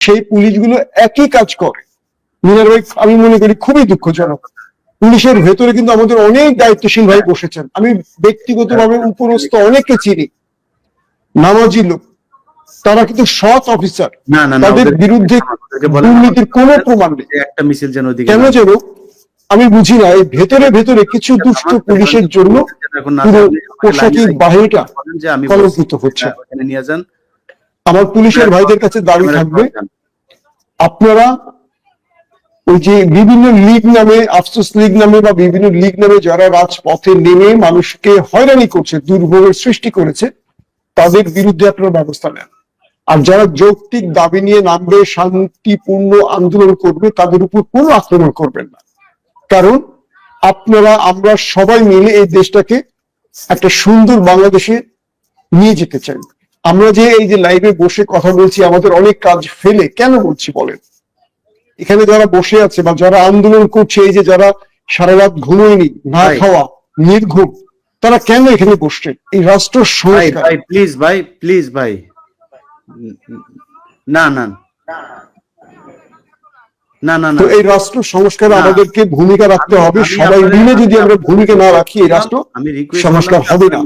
সেই পুলিশগুলো একই কাজ করে। মিনার ভাই আমি মনে করি খুবই দুঃখজনক। পুলিশের ভেতরে কিন্তু আমাদের অনেক দায়িত্বশীল ভাই বসেছেন। আমি ব্যক্তিগতভাবে উপরস্থ অনেককে চিনি। নামাজি লোক। তারা কিন্তু সৎ অফিসার। না না না তাদের বিরুদ্ধে দুর্নীতির কোনো প্রমাণ নেই। একটা মিছিল যেন কেন যেন আমি বুঝি না এই ভেতরে ভেতরে কিছু দুষ্ট পুলিশের জন্য পুরো বাহিনীটা যে আমি কলঙ্কিত হচ্ছে। হ্যাঁ, নিয়ে যান। আমার পুলিশের ভাইদের কাছে দাবি থাকবে। আপনারা ওই যে বিভিন্ন লীগ নামে আফসোস লীগ নামে বা বিভিন্ন লীগ নামে যারা রাজপথে নেমে মানুষকে হয়রানি করছে দুর্ভোগের সৃষ্টি করেছে তাদের বিরুদ্ধে আপনারা ব্যবস্থা নেন। আর যারা যৌক্তিক দাবি নিয়ে নামবে শান্তিপূর্ণ আন্দোলন করবে তাদের উপর কোনো আক্রমণ করবেন না। কারণ আপনারা আমরা সবাই মিলে এই দেশটাকে একটা সুন্দর বাংলাদেশে নিয়ে যেতে চাই। আমরা যে এই যে লাইভে বসে কথা বলছি আমাদের অনেক কাজ ফেলে কেন বলছি বলেন? এখানে যারা বসে আছে বা যারা আন্দোলন করছে এই যে যারা সারা রাত ঘুমোয়নি না। খাওয়া নির্ঘুম তারা কেন এখানে বসছে এই রাষ্ট্র ভাই প্লিজ ভাই প্লিজ ভাই না না। তো এই রাষ্ট্র সংস্কারে আমাদেরকে ভূমিকা রাখতে হবে। সবাই মিলে যদি আমরা ভূমিকা না রাখি এই রাষ্ট্র সংস্কার হবে না।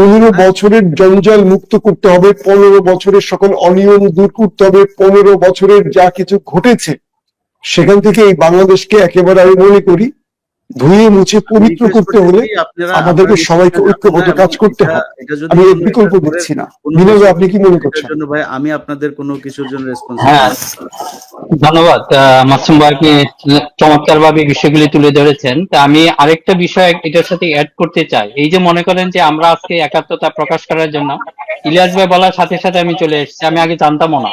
পনেরো বছরের জঞ্জাল মুক্ত করতে হবে। পনেরো বছরের সকল অনিয়ম দূর করতে হবে। পনেরো বছরের যা কিছু ঘটেছে সেখান থেকে এই বাংলাদেশকে একেবারে আমি মনে করি ধুয়ে মুছে পবিত্র করতে হলে আমাদেরকে সবাইকে ঐক্যবদ্ধ কাজ করতে হবে। আমি এর বিকল্প দিচ্ছি না। ভাই, আপনি কি মনে করছেন? জন্য ভাই আমি আপনাদের কোনো কিছুর জন্য রেসপন্স হ্যাঁ ধন্যবাদ। আহ, মাসুম ভাই আপনি চমৎকার ভাবে বিষয়গুলি তুলে ধরেছেন। তা আমি আরেকটা বিষয় এটার সাথে অ্যাড করতে চাই। এই যে মনে করেন যে আমরা আজকে একাত্মতা প্রকাশ করার জন্য ইলিয়াস ভাই বলার সাথে সাথে আমি চলে এসেছি। আমি আগে জানতামও না।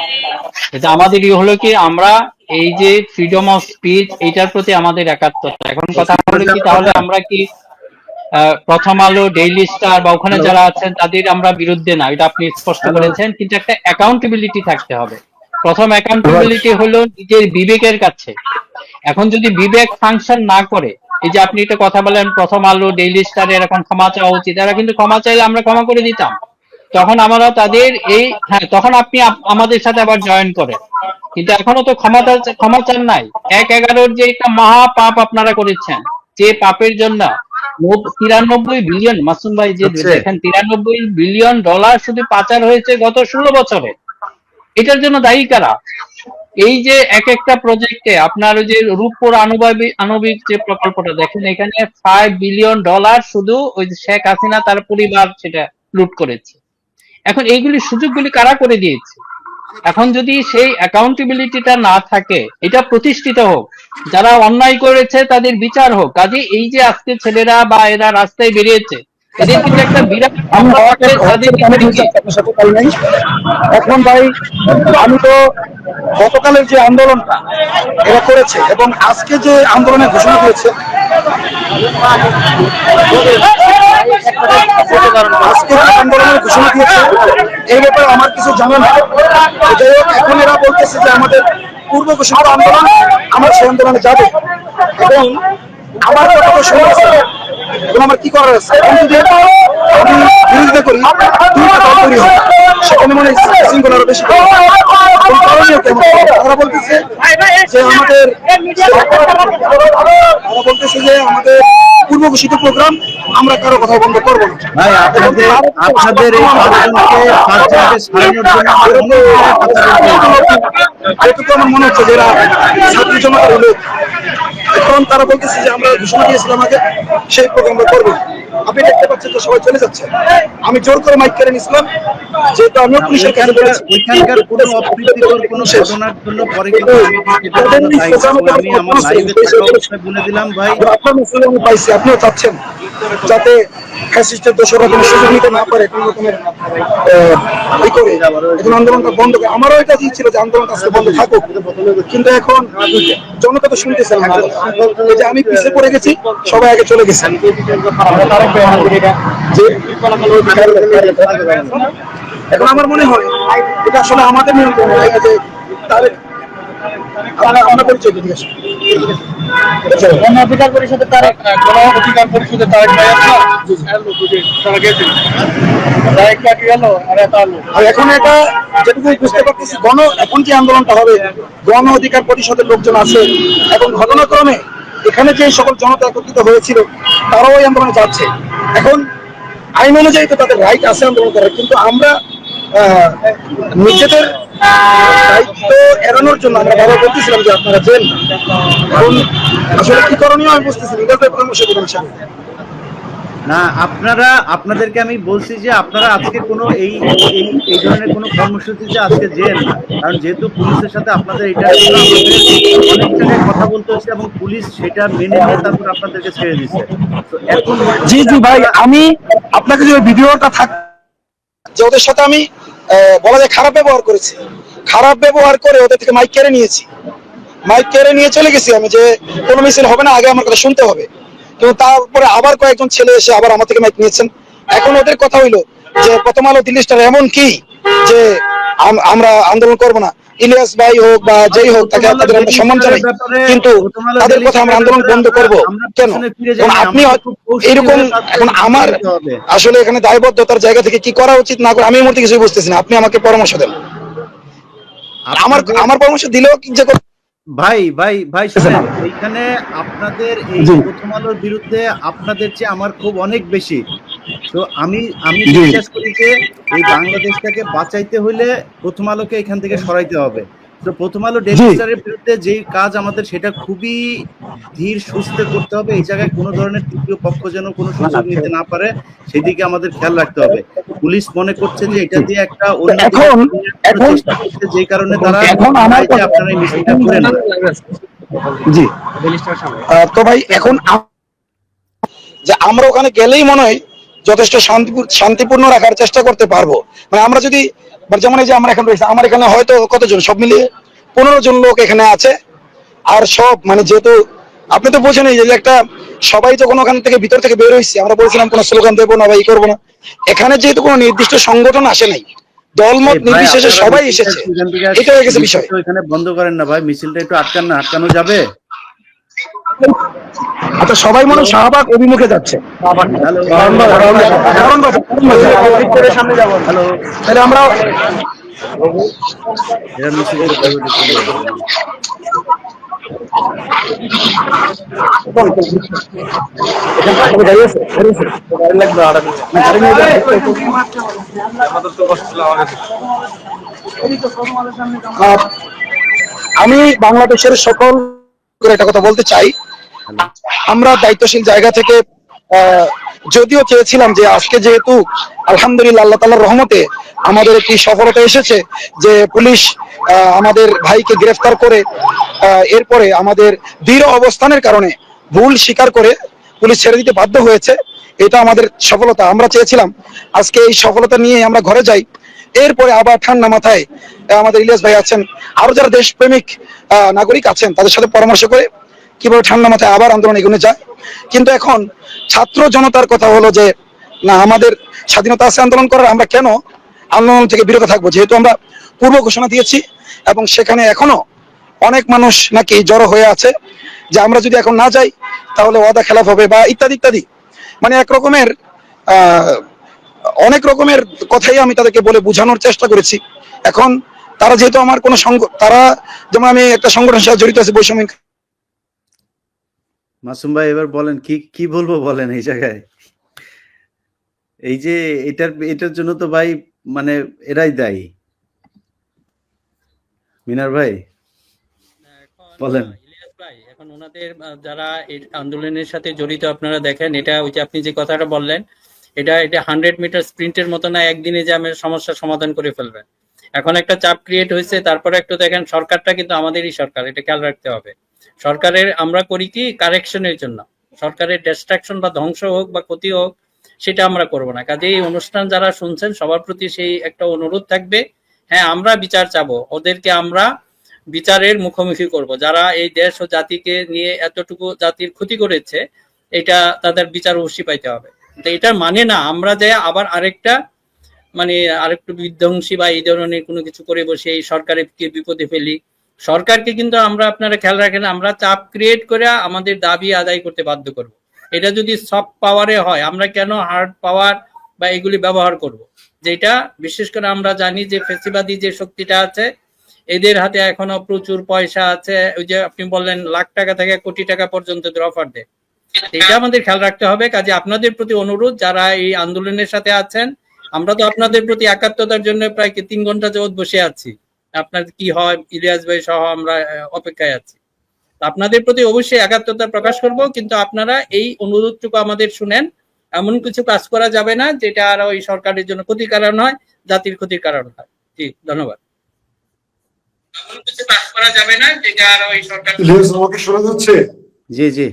এটা আমাদের ই হলো কি আমরা এই যে ফ্রিডম অফ স্পিচ এইটার প্রতি আমাদের একাত্মতা। এখন কথা হলো কি তাহলে আমরা কি প্রথম আলো ডেইলি স্টার বা ওখানে যারা আছেন তাদের আমরা বিরুদ্ধে না এটা আপনি স্পষ্ট করেছেন কিন্তু একটা অ্যাকাউন্টেবিলিটি থাকতে হবে। প্রথম অ্যাকাউন্টেবিলিটি হলো নিজের বিবেকের কাছে। এখন যদি বিবেক ফাংশন না করে এই যে আপনি একটা কথা বলেন প্রথম আলো ডেইলি স্টারে এরকম ক্ষমা চাওয়া উচিত এরা কিন্তু ক্ষমা চাইলে আমরা ক্ষমা করে দিতাম। তখন আমরা তাদের এই হ্যাঁ তখন আপনি আমাদের সাথে আবার জয়েন করেন। কিন্তু এখনও তো ক্ষমতা ক্ষমা চান নাই। এক এগারোর যে একটা মহা পাপ আপনারা করেছেন যে পাপের জন্য তিরানব্বই বিলিয়ন মাসুম ভাই যে দেখেন তিরানব্বই বিলিয়ন ডলার শুধু পাচার হয়েছে গত ষোলো বছরে। এটার জন্য দায়ী কারা? এই যে এক একটা প্রজেক্টে আপনার ওই যে রূপপুর আণবিক আণবিক যে প্রকল্পটা দেখেন এখানে ফাইভ বিলিয়ন ডলার শুধু ওই শেখ হাসিনা তার পরিবার সেটা লুট করেছে। এখন এইগুলি সুযোগগুলি কারা করে দিয়েছে? এখন যদি সেই অ্যাকাউন্টেবিলিটিটা না থাকে এটা প্রতিষ্ঠিত হোক যারা অন্যায় করেছে তাদের বিচার হোক কাজে এই যে আজকে ছেলেরা বা এরা রাস্তায় বেরিয়েছে এদের কিন্তু একটা বিরাট এখন ভাই আমি তো গতকালের যে আন্দোলনটা এরা করেছে এবং আজকে যে আন্দোলনের ঘোষণা দিয়েছে আজকে আন্দোলনের ঘোষণা দিয়েছে, এই ব্যাপারে আমার কিছু জানা না যাই হোক, এখন এরা বলতেছে যে আমাদের পূর্ব ঘোষিত আন্দোলন আমরা সেই আন্দোলনে যাব। এবং আমার কথা তো আছে। এখন আমার কি করার আছে? এখন যদি আমি বিরোধিতা করি দুইটা দল তৈরি হয় সেখানে মনে হয় বেশি। এবং তারা বলতেছে যে আমাদের তারা বলতেছে যে আমাদের পূর্ব ঘোষিত প্রোগ্রাম আমরা কারও কথা বন্ধ করব না। ভাই আপনাদের আপনাদের এই। এটুকু আমার মনে হচ্ছে যারা ছাত্র জমা লোক। এখন তারা বলতেছে যে আমরা ঘোষণা দিয়েছিলাম আগে সেই প্রোগ্রামটা করব। আপনি দেখতে পাচ্ছেন তো সবাই চলে যাচ্ছে। আমি জোর করে মাইক কেড়ে নিছিলাম যেহেতু আমি পুলিশের কাছে বলেছি। ওইখানকার কোনো অপ্রীতিকর কোনো ঘটনার জন্য পরে কিন্তু আমি আমার লাইভে থাকা অবস্থায় বলে দিলাম ভাই। আপনি আপনার মুসলিম পাইছি আপনিও চাচ্ছেন। যাতে ফ্যাসিস্টের দোষরা কোনো সুযোগ নিতে না পারে, কোনো রকমের ই করে। এখন আন্দোলনটা বন্ধ করে। আমারও এটা ইচ্ছে ছিল যে আন্দোলনটা আজকে বন্ধ থাকুক। কিন্তু এখন জনতা তো শুনতেছে না। যে আমি পিছিয়ে পড়ে গেছি, সবাই আগে চলে গেছে। এখন আমার মনে হয়, এটা আসলে আমাদের নিয়ন্ত্রণে। যে তারেক অধিকার পরিষদের তারেক অধিকার পরিষদের তারেক ভাই তারা গেছে। তারেক কাকি গেল আর আর এখন এটা যেটুকু বুঝতে পারতেছি গণ এখন যে আন্দোলনটা হবে? গণ অধিকার পরিষদের লোকজন আছে। এবং ঘটনাক্রমে এখানে যে সকল জনতা একত্রিত হয়েছিল তারাও এই আন্দোলনে যাচ্ছে। এখন আইন অনুযায়ী তো তাদের রাইট আছে আন্দোলন করার কিন্তু আমরা নিজেদের দায়িত্ব এড়ানোর জন্য আমরা বাবা বলতেছিলাম যে আপনারা যেন এখন আসলে কি করণীয় আমি বুঝতেছি না এটার পরামর্শ দিবেন সামনে না আপনারা আপনাদেরকে আমি বলছি যে আপনারা আজকে কোনো এই এই এই ধরনের কোনো কর্মসূচিতে আজকে যেন না। কারণ যেহেতু পুলিশের সাথে আপনাদের এটা অনেক জায়গায় কথা বলতে হচ্ছে এবং পুলিশ সেটা মেনে নিয়ে তারপর আপনাদেরকে ছেড়ে দিচ্ছে। তো এখন জি জি ভাই আমি আপনাকে যে ভিডিওটা থাক যে ওদের সাথে আমি বলা যায় খারাপ ব্যবহার করেছি। খারাপ ব্যবহার করে ওদের থেকে মাইক কেড়ে নিয়েছি। মাইক কেড়ে নিয়ে চলে গেছি আমি যে, কোনো মিছিল হবে না, আগে আমার কথা শুনতে হবে। কিন্তু তারপরে আবার কয়েকজন ছেলে এসে আবার আমার থেকে মাইক নিয়েছেন। এখন ওদের কথা হইল যে, প্রথম আলো দিল্লি স্টার এমন কি? যে আমরা আন্দোলন করব না। ইলিয়াস ভাই হোক বা যেই হোক তাকে তাদের আমরা সম্মান জানাই। কিন্তু তাদের কথা আমরা আন্দোলন বন্ধ করব কেন? আপনি এরকম এখন আমার আসলে এখানে দায়বদ্ধতার জায়গা থেকে কি করা উচিত না করে আমি এই মুহূর্তে কিছুই বুঝতেছি না। আপনি আমাকে পরামর্শ দেন। আমার আমার পরামর্শ দিলেও কি যে ভাই ভাই ভাই শুনেন এইখানে আপনাদের এই প্রথম আলোর বিরুদ্ধে আপনাদের চেয়ে আমার খুব অনেক বেশি। তো আমি আমি বিশ্বাস করি যে এই বাংলাদেশটাকে বাঁচাইতে হলে প্রথম আলোকে এখান থেকে সরাইতে হবে। তো প্রথম আলো ডেলিস্টারের বিরুদ্ধে যে কাজ আমাদের সেটা খুবই ধীর সুস্থে করতে হবে। এই জায়গায় কোনো ধরনের তৃতীয় পক্ষ যেন কোনো সুযোগ নিতে না পারে সেদিকে আমাদের খেয়াল রাখতে হবে। পুলিশ মনে করছে যে এটা দিয়ে একটা অন্য চেষ্টা করছে, যেই কারণে তারা এখন আমার যে আপনারা এই মিছিলটা করে না জি। তো ভাই এখন যে আমরা ওখানে গেলেই মনে হয় যথেষ্ট শান্তিপূর্ণ রাখার চেষ্টা করতে পারব। মানে আমরা যদি মানে যেমন এই যে আমরা এখন রয়েছি আমার এখানে হয়তো কতজন? সব মিলিয়ে পনেরো জন লোক এখানে আছে। আর সব মানে যেহেতু আপনি তো বোঝেন এই যে একটা সবাই যখন ওখান থেকে ভিতর থেকে বের হয়েছি আমরা বলছিলাম কোনো স্লোগান দেবো না বা ই করব না। এখানে যেহেতু কোনো নির্দিষ্ট সংগঠন আসে নাই দলমত নির্বিশেষে সবাই এসেছে। এটা হয়ে গেছে বিষয়। এখানে বন্ধ করেন না ভাই মিছিলটা একটু আটকান না আটকানো যাবে? আচ্ছা সবাই মনে শাহবাগ অভিমুখে যাচ্ছে। আমরা আমি বাংলাদেশের সকল একটা কথা বলতে চাই। আমরা দায়িত্বশীল জায়গা থেকে যদিও চেয়েছিলাম যে আজকে যেহেতু আলহামদুলিল্লাহ আল্লাহ তালার রহমতে আমাদের একটি সফলতা এসেছে, যে পুলিশ আমাদের ভাইকে গ্রেফতার করে এরপরে আমাদের দৃঢ় অবস্থানের কারণে ভুল স্বীকার করে পুলিশ ছেড়ে দিতে বাধ্য হয়েছে, এটা আমাদের সফলতা। আমরা চেয়েছিলাম আজকে এই সফলতা নিয়ে আমরা ঘরে যাই। এরপরে আবার ঠান্ডা মাথায় আমাদের ইলিয়াস ভাই আছেন। আরও যারা দেশপ্রেমিক নাগরিক আছেন, তাদের সাথে পরামর্শ করে কীভাবে ঠান্ডা মাথায় আবার আন্দোলন এগোনো যায়? কিন্তু এখন ছাত্র জনতার কথা হলো যে, না, আমাদের স্বাধীনতা আছে আন্দোলন করার, আমরা কেন আন্দোলন থেকে বিরত থাকব? যেহেতু আমরা পূর্ব ঘোষণা দিয়েছি এবং সেখানে এখনও অনেক মানুষ নাকি জড়ো হয়ে আছে যে আমরা যদি এখন না যাই, তাহলে ওয়াদা খেলাফ হবে বা ইত্যাদি ইত্যাদি। মানে এক রকমের অনেক রকমের কথাই আমি তাদেরকে বলে বোঝানোর চেষ্টা করেছি। এখন তারা যেহেতু আমার কোনো সঙ্গ, তারা যেমন আমি একটা সংগঠনের সাথে জড়িত আছি বৈষম্য মাসুম ভাই এবার বলেন কি কি বলব বলেন এই জায়গায়? এই যে এটার এটার জন্য তো ভাই মানে এরাই দায়ী। মিনার ভাই বলেন। ভাই, এখন ওনাদের যারা আন্দোলনের সাথে জড়িত আপনারা দেখেন এটা ওই যে আপনি যে কথাটা বললেন এটা এটা হান্ড্রেড মিটার স্প্রিন্টের মতো না একদিনে যে আমি সমস্যার সমাধান করে ফেলবেন। এখন একটা চাপ ক্রিয়েট হয়েছে, তারপরে একটু দেখেন সরকারটা কিন্তু আমাদেরই সরকার, এটা খেয়াল রাখতে হবে। সরকারের আমরা করি কি কারেকশনের জন্য। সরকারের ডিস্ট্রাকশন বা ধ্বংস হোক বা ক্ষতি হোক, সেটা আমরা করব না। কাজে এই অনুষ্ঠান যারা শুনছেন, সবার প্রতি সেই একটা অনুরোধ থাকবে হ্যাঁ আমরা বিচার চাবো, ওদেরকে আমরা বিচারের মুখোমুখি করব। যারা এই দেশ ও জাতিকে নিয়ে এতটুকু জাতির ক্ষতি করেছে, এটা তাদের বিচার অবশ্যই পাইতে হবে। তো এটার মানে না, আমরা যে আবার আরেকটা মানে আরেকটু বিধ্বংসী বা এই ধরনের কোনো কিছু করে বসে এই সরকারকে বিপদে ফেলি। সরকারকে কিন্তু আমরা আপনারা খেয়াল রাখেন, আমরা চাপ ক্রিয়েট করে আমাদের দাবি আদায় করতে বাধ্য করব। এটা যদি সফট পাওয়ারে হয়, আমরা কেন হার্ড পাওয়ার বা এগুলি ব্যবহার করব? যেটা বিশেষ করে আমরা জানি যে ফেসিবাদী যে শক্তিটা আছে, এদের হাতে এখনও প্রচুর পয়সা আছে। ওই যে আপনি বললেন, লাখ টাকা থেকে কোটি টাকা পর্যন্ত অফার দেয়। এটা আমাদের খেয়াল রাখতে হবে। কাজে আপনাদের প্রতি অনুরোধ, যারা এই আন্দোলনের সাথে আছেন আমরা তো আপনাদের প্রতি একাত্মতার জন্য প্রায় কি তিন ঘণ্টা যাবত বসে আছি। আপনার কি হয় ইলিয়াস ভাই সহ আমরা অপেক্ষায় আছি। আপনাদের প্রতি অবশ্যই একাত্মতা প্রকাশ করব কিন্তু আপনারা এই অনুরোধটুকু আমাদের শুনেন। এমন কিছু কাজ করা যাবে না যেটা আর ওই সরকারের জন্য ক্ষতির কারণ হয় জাতির ক্ষতির কারণ হয়। জি ধন্যবাদ। এমন কিছু কাজ করা যাবে না যেটা আর ওই সরকার শোনা যাচ্ছে? জি জি।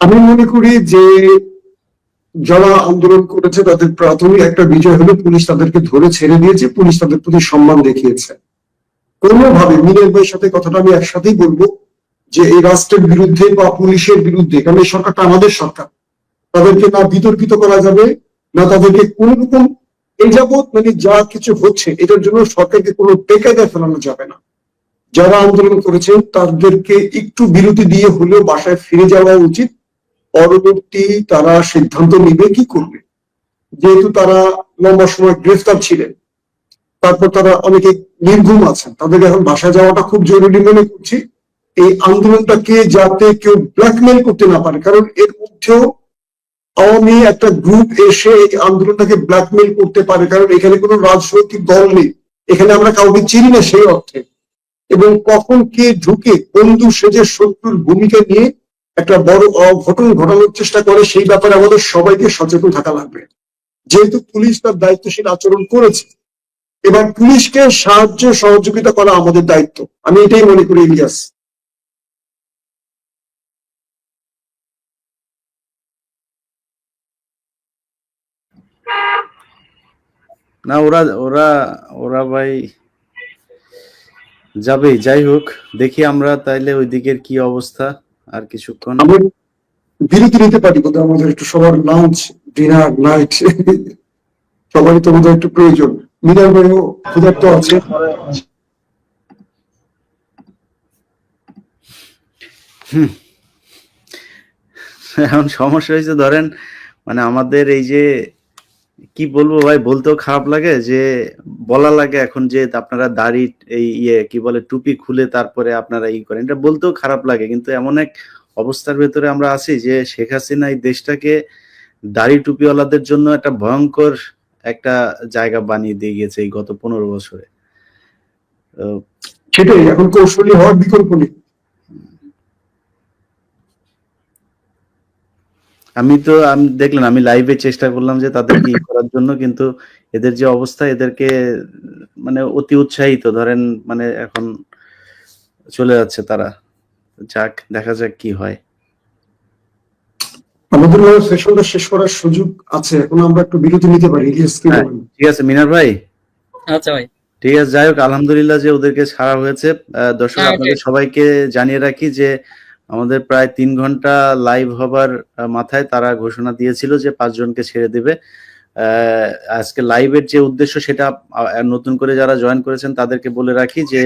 আমি মনে করি যে যারা আন্দোলন করেছে, তাদের প্রাথমিক একটা বিজয় হলো পুলিশ তাদেরকে ধরে ছেড়ে দিয়েছে, পুলিশ তাদের প্রতি সম্মান দেখিয়েছে। কোনোভাবে মিনের ভাইয়ের সাথে কথাটা আমি একসাথেই বলব, যে এই রাষ্ট্রের বিরুদ্ধে বা পুলিশের বিরুদ্ধে, কারণ এই সরকারটা আমাদের সরকার, তাদেরকে না বিতর্কিত করা যাবে, না তাদেরকে কোন রকম এই যাবৎ মানে যা কিছু হচ্ছে, এটার জন্য সরকারকে কোনো টেকায় ফেলানো যাবে না। যারা আন্দোলন করেছেন, তাদেরকে একটু বিরতি দিয়ে হলেও বাসায় ফিরে যাওয়া উচিত। পরবর্তী তারা সিদ্ধান্ত নিবে কি করবে? যেহেতু তারা লম্বা সময় গ্রেফতার ছিলেন, তারপর তারা অনেকে নির্ঘুম আছেন। তাদের এখন বাসায় যাওয়াটা খুব জরুরি মনে করছি। এই আন্দোলনটাকে যাতে কেউ ব্ল্যাকমেল করতে না পারে, কারণ এর মধ্যেও আওয়ামী একটা গ্রুপ এসে এই আন্দোলনটাকে ব্ল্যাকমেল করতে পারে, কারণ এখানে কোনো রাজনৈতিক দল নেই। এখানে আমরা কাউকে চিনি না সেই অর্থে। এবং কখন কে ঢুকে বন্ধু সেজে শত্রুর ভূমিকা নিয়ে একটা বড় অঘটন ঘটানোর চেষ্টা করে, সেই ব্যাপারে আমাদের সবাইকে সচেতন থাকা লাগবে। যেহেতু পুলিশ তার দায়িত্বশীল আচরণ করেছে, এবার পুলিশকে সাহায্য, সহযোগিতা করা আমাদের দায়িত্ব। আমি এটাই মনে করি, ইলিয়াস। না, ওরা ওরা ওরা ভাই যাবে যাই হোক, দেখি আমরা তাইলে ওই দিকের কি অবস্থা। আর কিছুক্ষণ বিরতি নিতে পারি বোধহয় আমাদের একটু সবার লাঞ্চ ডিনার নাইট সবারই তো বোধহয় একটু প্রয়োজন। মিনার ভাইও ক্ষুধার্ত আছে। এখন সমস্যা হয়েছে ধরেন মানে আমাদের এই যে কি বলব ভাই? বলতেও খারাপ লাগে যে, বলা লাগে এখন যে আপনারা দাড়ি এই ইয়ে কি বলে, টুপি খুলে তারপরে আপনারা ই করেন। এটা বলতেও খারাপ লাগে। কিন্তু এমন এক অবস্থার ভেতরে আমরা আছি যে, শেখ হাসিনা এই দেশটাকে দাড়ি টুপিওয়ালাদের জন্য একটা ভয়ঙ্কর একটা জায়গা বানিয়ে দিয়ে গেছে এই গত পনেরো বছরে। সেটাই, এখন কৌশলী হওয়ার বিকল্প নেই। আমি তো আমি দেখলেন আমি লাইভে চেষ্টা করলাম যে তাদেরকে ই করার জন্য কিন্তু এদের যে অবস্থা এদেরকে মানে অতি উৎসাহিত। ধরেন মানে এখন চলে যাচ্ছে তারা। যাক দেখা যাক কি হয়। আমাদের সেশনটা শেষ করার সুযোগ আছে। এখন আমরা একটু বিরতি নিতে পারি হ্যাঁ। ঠিক আছে মিনার ভাই। আচ্ছা ভাই। ঠিক আছে যাই হোক আলহামদুলিল্লাহ যে ওদেরকে ছাড়া হয়েছে। দর্শক হ্যাঁ, আপনাদের সবাইকে জানিয়ে রাখি যে আমাদের প্রায় তিন ঘণ্টা লাইভ হবার মাথায় তারা ঘোষণা দিয়েছিল যে পাঁচজনকে ছেড়ে দেবে। আজকে লাইভের যে উদ্দেশ্য সেটা নতুন করে যারা জয়েন করেছেন তাদেরকে বলে রাখি যে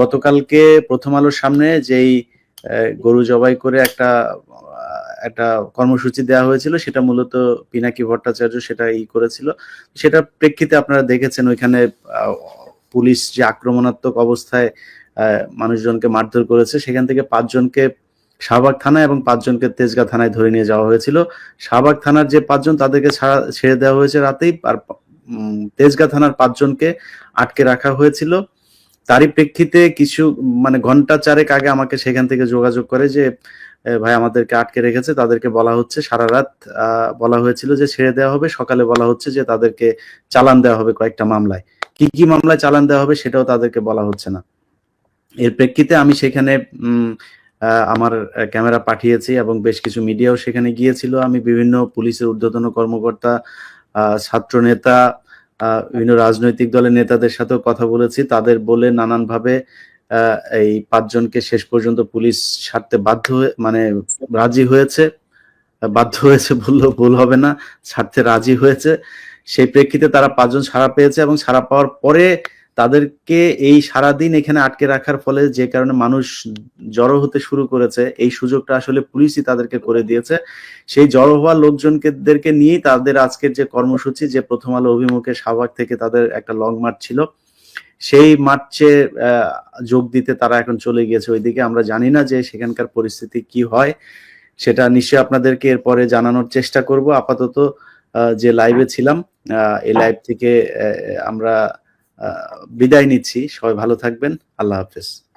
গতকালকে প্রথম আলোর সামনে যেই গরু জবাই করে একটা একটা কর্মসূচি দেওয়া হয়েছিল, সেটা মূলত পিনাকি ভট্টাচার্য সেটা ই করেছিল। সেটার প্রেক্ষিতে আপনারা দেখেছেন ওইখানে পুলিশ যে আক্রমণাত্মক অবস্থায় মানুষজনকে মারধর করেছে। সেখান থেকে পাঁচজনকে শাহবাগ থানায় এবং পাঁচজনকে তেজগাঁ থানায় ধরে নিয়ে যাওয়া হয়েছিল। শাহবাগ থানার যে পাঁচজন, তাদেরকে ছাড়া ছেড়ে দেওয়া হয়েছে রাতেই। আর তেজগাঁ থানার পাঁচজনকে আটকে রাখা হয়েছিল। তারই প্রেক্ষিতে কিছু মানে ঘণ্টা চারেক আগে আমাকে সেখান থেকে যোগাযোগ করে যে ভাই আমাদেরকে আটকে রেখেছে। তাদেরকে বলা হচ্ছে, সারা রাত বলা হয়েছিল যে ছেড়ে দেওয়া হবে। সকালে বলা হচ্ছে যে তাদেরকে চালান দেওয়া হবে কয়েকটা মামলায়। কি কি মামলায় চালান দেওয়া হবে সেটাও তাদেরকে বলা হচ্ছে না। এর প্রেক্ষিতে আমি সেখানে আমার ক্যামেরা পাঠিয়েছি এবং বেশ কিছু মিডিয়াও সেখানে গিয়েছিল। আমি বিভিন্ন পুলিশের ঊর্ধ্বতন কর্মকর্তা ছাত্র নেতা বিভিন্ন রাজনৈতিক দলের নেতাদের সাথেও কথা বলেছি। তাদের বলে নানানভাবে এই পাঁচজনকে শেষ পর্যন্ত পুলিশ ছাড়তে বাধ্য মানে রাজি হয়েছে। বাধ্য হয়েছে বললেও ভুল হবে না, ছাড়তে রাজি হয়েছে। সেই প্রেক্ষিতে তারা পাঁচজন ছাড়া পেয়েছে এবং ছাড়া পাওয়ার পরে তাদেরকে এই সারাদিন এখানে আটকে রাখার ফলে যে কারণে মানুষ জড়ো হতে শুরু করেছে, এই সুযোগটা আসলে পুলিশই তাদেরকে করে দিয়েছে। সেই জড়ো হওয়া লোকজনকে নিয়েই তাদের আজকের যে কর্মসূচি, যে প্রথম আলো অভিমুখে শাহবাগ থেকে তাদের একটা লং মার্চ ছিল, সেই মার্চে যোগ দিতে তারা এখন চলে গিয়েছে। ওইদিকে আমরা জানি না যে সেখানকার পরিস্থিতি কি হয়, সেটা নিশ্চয়ই আপনাদেরকে এরপরে জানানোর চেষ্টা করব। আপাতত যে লাইভে ছিলাম এই লাইভ থেকে আমরা বিদায় নিচ্ছি। সবাই ভালো থাকবেন। আল্লাহ হাফেজ।